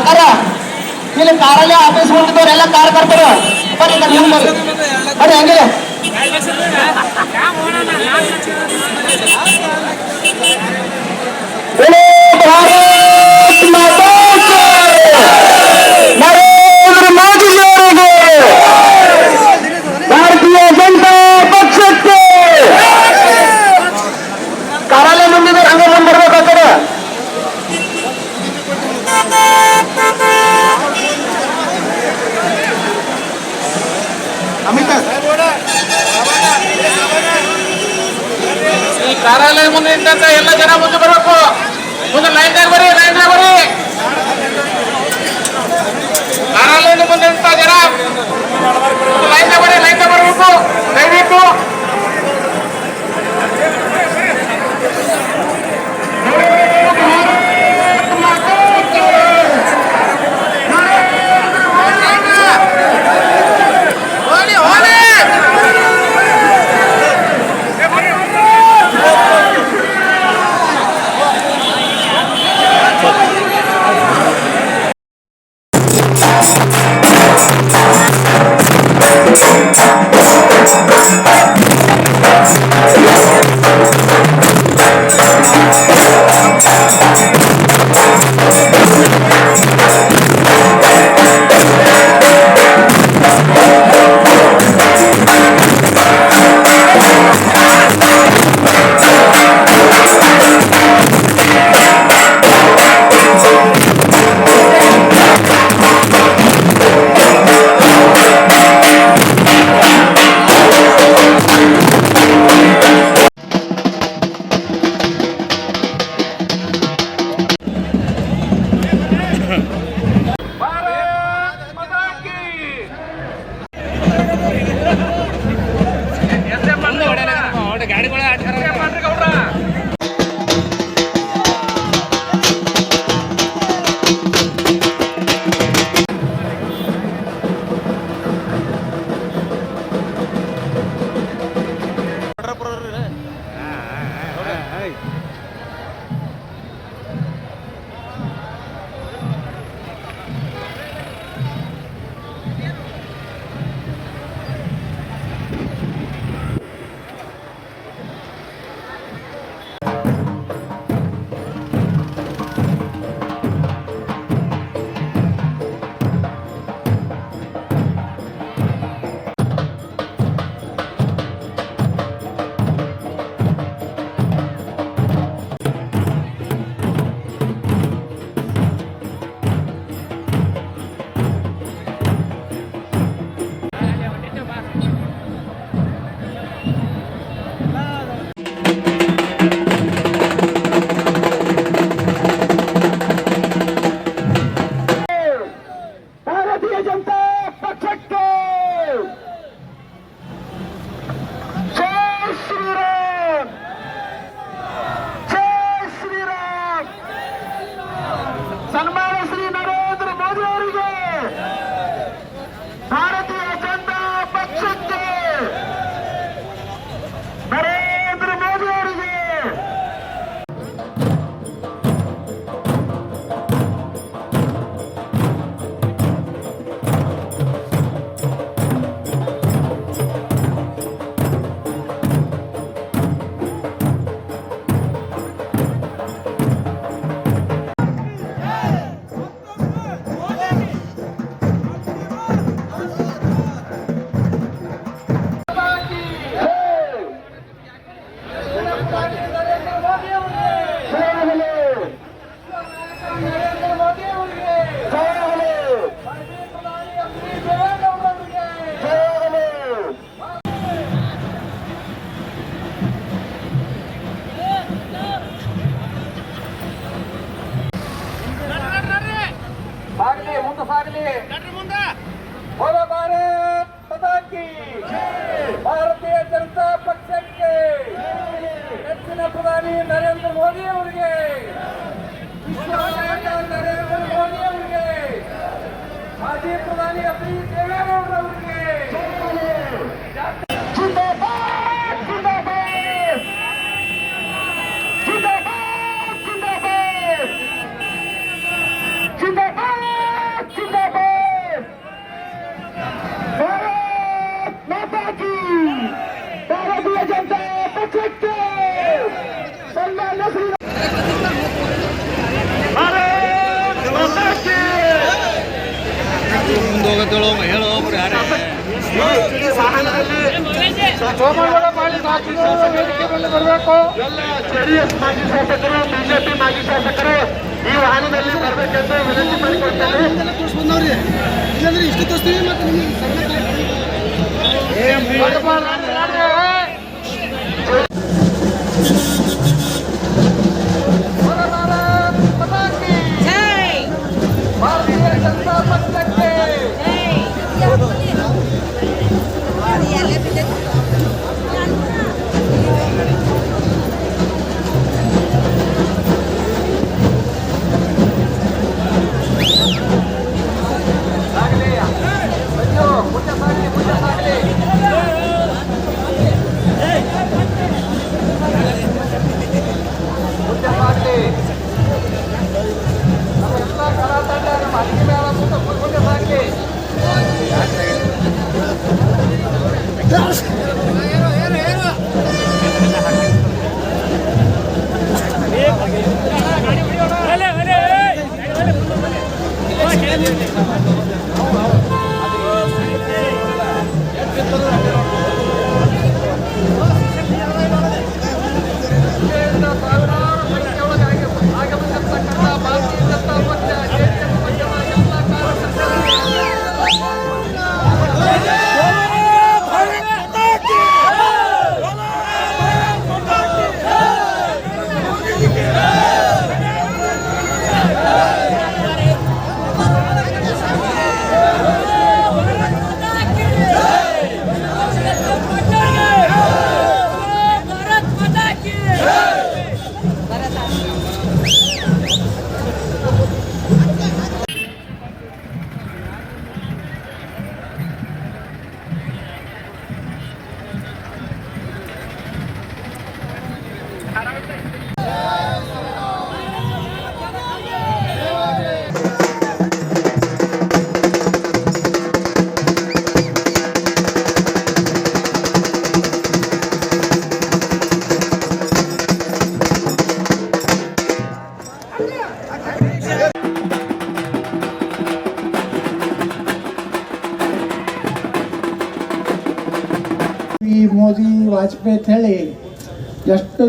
ಕಾಕಾರ ಇಲ್ಲಿ ಕಾರಲ್ಲೇ office ಹೊಂಟಿದವ್ರೆಲ್ಲ car ಕರ್ತಾರ ಬರ್ರಿ ಬರ್ರಿ ಹಂಗಿಲ್ಲ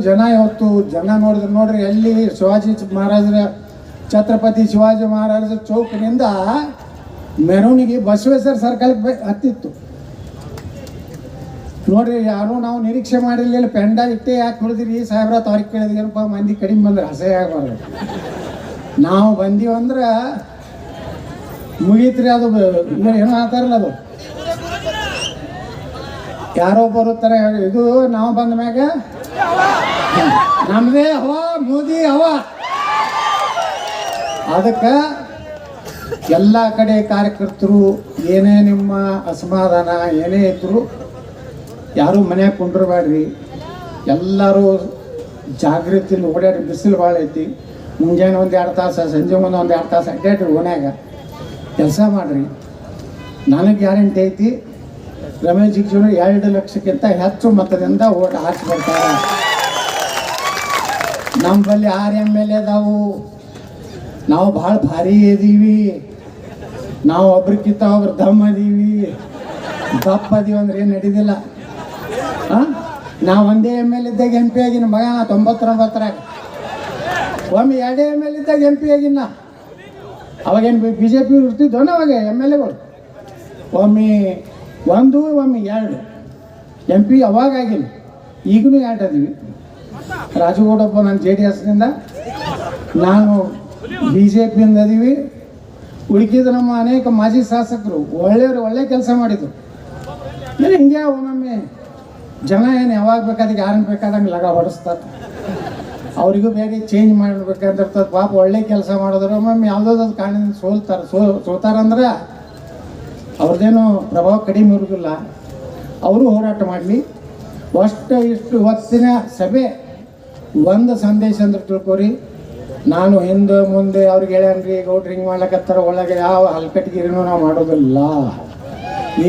ಜನ ಇವತ್ತು ಜನ ನೋಡಿದ್ರೆ ನೋಡ್ರಿ, ಎಲ್ಲಿ ಶಿವಾಜಿ ಮಹಾರಾಜರ, ಛತ್ರಪತಿ ಶಿವಾಜಿ ಮಹಾರಾಜರ ಚೌಕ್ನಿಂದ ಮೆರವಣಿಗೆ ಬಸವೇಶ್ವರ ಸರ್ಕಲ್ಗೆ ಹತ್ತಿತ್ತು. ನೋಡ್ರಿ, ಯಾರು ನಾವು ನಿರೀಕ್ಷೆ ಮಾಡಿರ್ಲಿಲ್ಲ ಪೆಂಡ ಇಟ್ಟೆ ಯಾಕೆ ಹೊಡೆದಿರಿ? ಸಾಹೇಬ್ರ ತಾರೀಕು ಕೇಳಿದ್ರಪ್ಪ ಮಂದಿ ಕಡಿಮೆ ಬಂದ್ರೆ ಅಸಹ್ಯ ಆಗಬಾರ್ದು. ನಾವು ಬಂದೀವಂದ್ರೆ ಮುಗೀತ್ರಿ ಅದು ಏನೋ ಆತಾರಲ್ಲ ಅದು. ಯಾರೋ ಬರುತ್ತಾರೆ ಇದು ನಾವು ಬಂದ ಮ್ಯಾಗ ನಮ್ದೇ ಹವ, ಮೋದಿ ಅವ ಅದಕ್ಕೆ ಎಲ್ಲ ಕಡೆ ಕಾರ್ಯಕರ್ತರು, ಏನೇ ನಿಮ್ಮ ಅಸಮಾಧಾನ, ಏನೇ ಇದ್ರು ಯಾರು ಮನ್ಯಾಗ ಕುಂಡ್ರಬೇಡ್ರಿ. ಎಲ್ಲರೂ ಜಾಗೃತಿಲಿ ಓಡಾಡಿ ಬಿಸಿಲು ಭಾಳ ಐತಿ. ಮುಂಜಾನೆ ಒಂದು ಎರಡು ತಾಸು, ಸಂಜೆ ಮುಂದೆ ಒಂದು ಎರಡು ತಾಸು ಅಡ್ಡಾಡ್ರಿ ಓಣ್ಯಾಗ. ಕೆಲಸ ಮಾಡಿರಿ. ನನಗೆ ಗ್ಯಾರಂಟಿ ಐತಿ ರಮೇಶ್ ಜಿಗಜಿಣರು ಎರಡು ಲಕ್ಷಕ್ಕಿಂತ ಹೆಚ್ಚು ಮತದಿಂದ ಓಟ್ ಹಾಕಿ ಬರ್ತಾರೆ ನಮ್ಮ ಬಳಿ ಆರು ಎಂ ಎಲ್ ಎದಾವು ನಾವು ಭಾಳ ಭಾರಿ ಇದೀವಿ. ನಾವು ಒಬ್ರಿಗಿಂತ ಒಬ್ರು ದಮ್ ಅದೀವಿ. ದಪ್ಪ ಅದೀವಿ ಅಂದ್ರೆ ಏನು ನಡೀದಿಲ್ಲ. ಹಾಂ ನಾವು ಒಂದೇ ಎಂ ಎಲ್ ಇದ್ದಾಗ ಎಂ ಪಿ ಆಗಿನ ಮಗ, ನಾ ತೊಂಬತ್ತೊಂಬತ್ತರಾಗ ಒಮ್ಮೆ ಎರಡೇ ಎಂ ಎಲ್ ಇದ್ದಾಗ ಎಂ ಪಿ ಆಗಿನ ಅವಾಗೇನು ಬಿ ಜೆ ಪಿ ಇರ್ತಿದ್ದೋ ಅವಾಗ ಎಂ ಎಲ್ ಎಗಳು. ಒಮ್ಮೆ ಒಂದು, ಒಮ್ಮೆ ಎರಡು. ಎಂ ಪಿ ಅವಾಗ ಆಗಿಲ್ಲ. ಈಗಲೂ ಎರಡು ಅದೀವಿ. ರಾಜಗೌಡಪ್ಪ ನನ್ನ ಜೆ ಡಿ ಎಸ್ನಿಂದ, ನಾನು ಬಿ ಜೆ ಪಿಯಿಂದ ಅದೀವಿ. ಉಳಿಕಿದ ನಮ್ಮ ಅನೇಕ ಮಾಜಿ ಶಾಸಕರು ಒಳ್ಳೆಯವರು ಒಳ್ಳೆ ಕೆಲಸ ಮಾಡಿದರು. ಏನು ಹಿಂಗೆ ಒಮ್ಮೊಮ್ಮೆ ಜನ ಏನು ಯಾವಾಗ ಬೇಕಾದಾಗ ಯಾರನ್ನು ಬೇಕಾದಂಗೆ ಲಗ ಹೊಡಿಸ್ತಾರೆ. ಅವರಿಗೂ ಬೇರೆ ಚೇಂಜ್ ಮಾಡ್ಬೇಕಂತಿರ್ತದೆ ಪಾಪ ಒಳ್ಳೆ ಕೆಲಸ ಮಾಡಿದ್ರು. ಒಮ್ಮೊಮ್ಮೆ ಯಾವುದಾದ್ರು ಕಾರಣದಿಂದ ಸೋಲ್ತಾರೆ. ಸೋ ಸೋತಾರಂದ್ರೆ ಅವ್ರದ್ದೇನು ಪ್ರಭಾವ ಕಡಿಮೆ ಇರೋದಿಲ್ಲ. ಅವರು ಹೋರಾಟ ಮಾಡಲಿ. ಅಷ್ಟು ಇಷ್ಟು ಹೊತ್ತಿನ ಸಭೆ, ಒಂದು ಸಂದೇಶ ಅಂದ್ರೆ ತಿಳ್ಕೊರಿ. ನಾನು ಹಿಂದೆ ಮುಂದೆ ಅವ್ರಿಗೆ ಹೇಳ್ಯಾನ್ರಿ, ಗೌಡ್ರು ಹಿಂಗೆ ಮಾಡ್ಲಕತ್ತಾರ, ಒಳಗೆ ಯಾವ ಹಲ್ಕಟ್ಟಿಗಿರಿನೂ ನಾವು ಮಾಡೋದಿಲ್ಲ.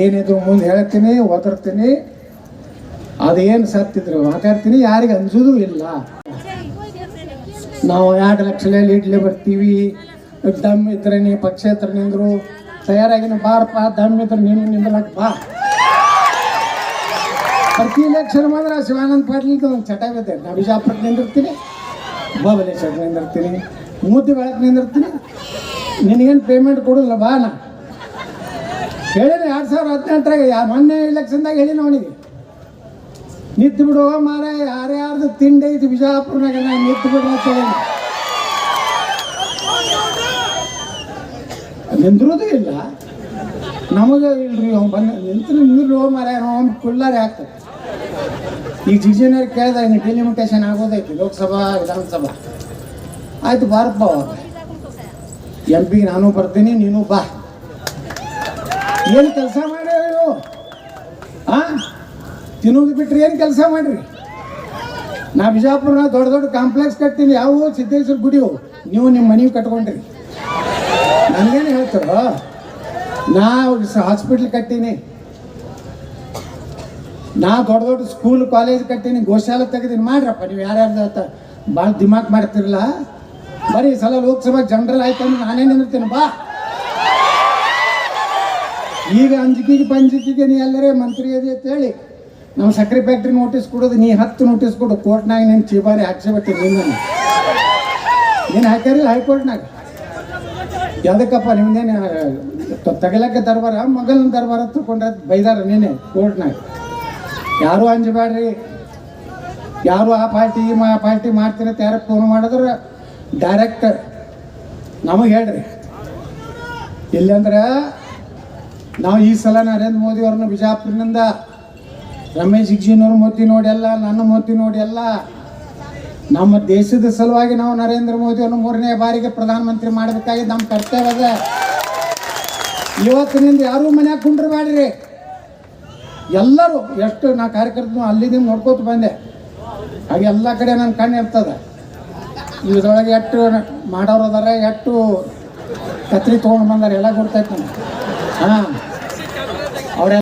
ಏನಿದು ಮುಂದೆ ಹೇಳ್ತೀನಿ ಓದಿರ್ತೀನಿ ಅದೇನು ಸತ್ತಿದ್ರು ಮಾತಾಡ್ತೀನಿ, ಯಾರಿಗೆ ಅನ್ಸೋದು ಇಲ್ಲ. ನಾವು ಎರಡು ಲಕ್ಷ ಇಡ್ಲಿ ಬರ್ತೀವಿ. ದಮ್ ಇದ್ರೆ ನೀ ಪಕ್ಷೇತ್ರ ನಿಂದ್ರು ತಯಾರಾಗಿನ ಬಾರಪ್ಪ ದಮ್ಮಿದ್ರೆ ನೀನು ನಿಂದಲಕ್ಕ ಬಾ. ಪ್ರತಿ ಇಲೆಕ್ಷನ್ ಮಾತ್ರ, ಶಿವಾನಂದ ಪಾಟೀಲ್ಗೆ ಒಂದು ಚಟ ಬಿದ್ದೆ ನಾ ನಿಂದಿರ್ತೀನಿ ಭುವನೇಶ್ವರ ನಿಂದಿರ್ತೀನಿ ಮೂರ್ತಿ ಬೆಳಕು ನಿಂದಿರ್ತೀನಿ. ನಿನಗೇನು ಪೇಮೆಂಟ್ ಕೊಡೋದಿಲ್ಲ, ಬಾ ನಾ. ಹೇಳಿನ ಎರಡು ಸಾವಿರ ಹದಿನೆಂಟರಾಗ ಯಾ ಮೊನ್ನೆ ಇಲೆಕ್ಷನ್ದಾಗ ಹೇಳಿನ ಅವನಿಗೆ. ನಿಂತು ಬಿಡುವ ಮಾರ ಯಾರ್ಯಾರ್ದು ತಿಂಡಿ ಐತಿ ಬಿಜಾಪುರನಾಗ, ನಾ ನಿಂತು ಬಿಡು ಅಂತ ನಿಂದ್ರೋದು ಇಲ್ಲ. ನಮಗೆ ಇಲ್ರಿ, ಅವ್ನು ಬಂದ ನಿಂತು ನಿಂದ್ರು ಮರ ಅವ್ನು ಕುಳ್ಳಾರೆ ಆಗ್ತದೆ ಈಗ ಜಿಜಿನವ್ರು ಕೇಳಿದ ಹಿಂಗೆ ಡೆಲಿಮಿಟೇಷನ್ ಆಗೋದೈತಿ, ಲೋಕಸಭಾ, ವಿಧಾನಸಭಾ. ಆಯ್ತು, ಬಾರಪ್ಪ ಅವಾಗ ಎಂ ಪಿಗೆ ನಾನು ಬರ್ತೀನಿ, ನೀನು ಬಾ. ಏನು ಕೆಲಸ ಮಾಡಿ ಆ? ತಿನ್ನೋದು ಬಿಟ್ರಿ ಏನು ಕೆಲಸ ಮಾಡ್ರಿ? ನಾ ಬಿಜಾಪುರನ ದೊಡ್ಡ ದೊಡ್ಡ ಕಾಂಪ್ಲೆಕ್ಸ್ ಕಟ್ತೀನಿ, ಯಾವ ಸಿದ್ದೇಶ್ವರ ಗುಡಿಯು. ನೀವು ನಿಮ್ಮ ಮನೆಗೆ ಕಟ್ಕೊಂಡ್ರಿ. ನನಗೇನು ಹೇಳ್ತಾರೋ? ನಾ ಹಾಸ್ಪಿಟ್ಲ್ ಕಟ್ಟೀನಿ. ನಾ ದೊಡ್ಡ ದೊಡ್ಡ ಸ್ಕೂಲ್ ಕಾಲೇಜ್ ಕಟ್ಟೀನಿ, ಗೋಶಾಲೆ ತೆಗೆದೀನಿ. ಮಾಡ್ರಪ್ಪ, ನೀವು ಯಾರ್ಯಾರ್ದು ಭಾಳ ದಿಮಾಕ್ ಮಾಡ್ತಿರಲ್ಲ? ಬರೀ ಸಲ ಲೋಕಸಭಾ ಜನರಲ್ ಆಯ್ತು ಅಂದ್ರೆ ನಾನೇ ನಿಂದಿರ್ತೀನಿ. ಬಾ. ಈಗ ಅಂಜಿಕೆಗೆ ಪಂಜಿಕೆಗೆ ನೀ ಎಲ್ಲರೇ ಮಂತ್ರಿ ಅದಿ ಅಂತ ಹೇಳಿ ನಮ್ಮ ಸಕ್ಕರೆ ಫ್ಯಾಕ್ಟ್ರಿ ನೋಟಿಸ್ ಕೊಡೋದು, ನೀ ಹತ್ತು ನೋಟಿಸ್ ಕೊಡು. ಕೋರ್ಟ್ನಾಗ ನೀನು ಚೀಬಾರಿ ಹಾಕ್ಸಿಬಿಟ್ಟು ನಿನ್ನ ನೀನು ಹಾಕ್ಯಾರಿಲ್ಲ ಹೈಕೋರ್ಟ್ನಾಗ. ಯಾವ್ದಕ್ಕಪ್ಪ ನಿಮ್ದೇನು ತಗಲಕ್ಕೆ ದರ್ಬಾರ ಮಗನ ದರ್ಬಾರ ತಗೊಂಡ್ರೆ ಬೈದಾರ ನೀನೆ, ಕೋರ್ಟ್ನಾಗ. ಯಾರು ಅಂಜಬೇಡ್ರಿ ಯಾರು ಆ ಪಾರ್ಟಿ ಮಾ, ಪಾರ್ಟಿ ಮಾಡ್ತೀನಿ ಯಾರು ಫೋನ್ ಮಾಡಿದ್ರೆ ಡೈರೆಕ್ಟ್ ನಮಗೆ ಹೇಳ್ರಿ. ಇಲ್ಲಂದ್ರೆ ನಾವು ಈ ಸಲ ನರೇಂದ್ರ ಮೋದಿ ಅವ್ರನ್ನ ಬಿಜಾಪುರ್ನಿಂದ ರಮೇಶ್ ಜಿಗ್ಜಿನವ್ರ ಮೋದಿ ನೋಡಿ ಎಲ್ಲ ನನ್ನ ಮೋದಿ ನೋಡಿ ಎಲ್ಲ ನಮ್ಮ ದೇಶದ ಸಲುವಾಗಿ ನಾವು ನರೇಂದ್ರ ಮೋದಿಯನ್ನು ಮೂರನೇ ಬಾರಿಗೆ ಪ್ರಧಾನಮಂತ್ರಿ ಮಾಡಬೇಕಾಗಿ ನಮ್ಮ ಕರ್ತವ್ಯ ಅದ. ಇವತ್ತಿನಿಂದ ಯಾರೂ ಮನ್ಯಾಗ ಕುಂಡ್ರಬೇಡ್ರಿ. ಎಲ್ಲರೂ ಎಷ್ಟು ನಾ ಕಾರ್ಯಕರ್ತನ ಅಲ್ಲಿಂದ ನೋಡ್ಕೋತ ಬಂದೆ. ಹಾಗೆ ಎಲ್ಲ ಕಡೆ ನನ್ನ ಕಣ್ಣು ಇರ್ತದೆ ಇದ್ರೊಳಗೆ ಎಷ್ಟು ಮಾಡೋರು ಅದಾರ, ಎಷ್ಟು ಕತ್ರಿ ತೊಗೊಂಡು ಬಂದಾರೆ, ಎಲ್ಲ ಗೊತ್ತಾಯ್ತು ನನಗೆ. ಹಾಂ. ಅವ್ರ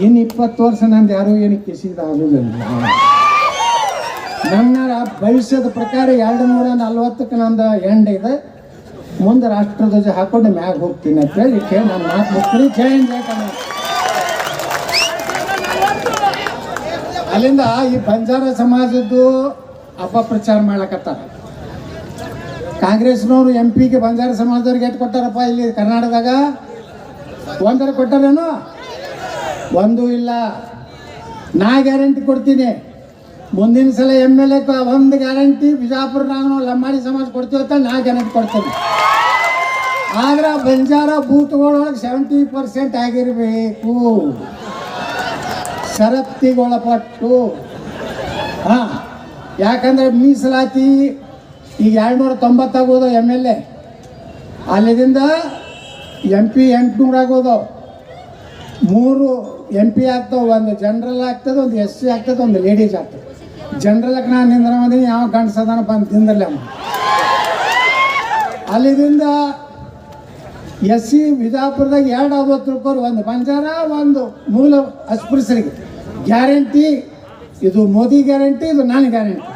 ಇನ್ನು ಇಪ್ಪತ್ತು ವರ್ಷ ನಂದು ಯಾರು ಏನು ಕಿಸಿದ ಆಗೋದಿಲ್ಲ. ನನ್ನ ಭವಿಷ್ಯದ ಪ್ರಕಾರ ಎರಡು ನೂರ ನಲ್ವತ್ತಕ್ಕೆ ನಂದು ಎಂಡ್ ಇದೆ. ಮುಂದೆ ರಾಷ್ಟ್ರಧ್ವಜ ಹಾಕೊಂಡು ಮ್ಯಾಗ ಹೋಗ್ತೀನಿ ಅಂತ ಹೇಳಿ ಕೇಳಿ ನಾನು ಮಾತು ಮುಗ್ತೀನಿ ಜೈ ಹಿಂದ್, ಜೈ ಕರ್ನಾಟಕ. ಅಲ್ಲಿಂದ ಈ ಬಂಜಾರ ಸಮಾಜದ್ದು ಅಪಪ್ರಚಾರ ಮಾಡ್ಲಕತ್ತಾರ ಕಾಂಗ್ರೆಸ್ನವರು ಎಂ ಪಿಗೆ ಬಂಜಾರ ಸಮಾಜದವ್ರಿಗೆ ಎಷ್ಟು ಕೊಟ್ಟಾರಪ್ಪ ಇಲ್ಲಿ ಕರ್ನಾಟಕದಾಗ. ಒಂದರ ಕೊಟ್ಟಾರೇನು? ಒಂದು ಇಲ್ಲ. ನಾ ಗ್ಯಾರಂಟಿ ಕೊಡ್ತೀನಿ. ಮುಂದಿನ ಸಲ ಎಂ ಎಲ್ ಎ ಒಂದು ಗ್ಯಾರಂಟಿ ಬಿಜಾಪುರ ನಾವು ಲಂಬಾಣಿ ಸಮಾಜ ಕೊಡ್ತೀವಿ ಅಂತ ನಾ ಗ್ಯಾರಂಟಿ ಕೊಡ್ತೇನೆ. ಆದ್ರೆ ಬಂಜಾರ ಬೂತ್ಗಳೊಳಗೆ ಸೆವೆಂಟಿ ಪರ್ಸೆಂಟ್ ಆಗಿರಬೇಕು. ಷರತ್ತಿಗೊಳಪಟ್ಟು ಹಾಂ, ಯಾಕಂದ್ರೆ ಮೀಸಲಾತಿ ಈಗ ಎರಡುನೂರ ತೊಂಬತ್ತಾಗೋದು ಎಂ ಎಲ್ ಎ ಅಲ್ಲಿದಿಂದ ಎಂ ಪಿ ಎಂಟುನೂರು ಆಗೋದು. ಮೂರು ಎಂ ಪಿ ಆಗ್ತಾವೆ, ಒಂದು ಜನರಲ್ ಆಗ್ತದೆ, ಒಂದು ಎಸ್ ಸಿ ಆಗ್ತದೆ, ಒಂದು ಲೇಡೀಸ್ ಆಗ್ತದೆ. ಜನರಲ್ಗೆ ನಾನು ನಿಂದ್ರ ಯಾವ ಗಂಡಸದಾನ ಅಂತ ತಿಂದಿರಲಿ ಅಮ್ಮ ಅಲ್ಲಿದಿಂದ ಎಸ್ ಸಿ ವಿಜಾಪುರದಾಗ ಎರಡು ಐವತ್ತು ರೂಪಾಯಿ ಒಂದು, ಬಂಜಾರ ಒಂದು ಮೂಲ ಅಸ್ಪೃಶ್ಯರಿಗೆ. ಗ್ಯಾರಂಟಿ, ಇದು ಮೋದಿ ಗ್ಯಾರಂಟಿ, ಇದು ನಾನು ಗ್ಯಾರಂಟಿ.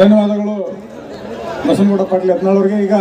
ಧನ್ಯವಾದಗಳು. ಬಸವನಗೌಡ ಪಾಟೀಲ್ ಯತ್ನಾಳ್ ಈಗ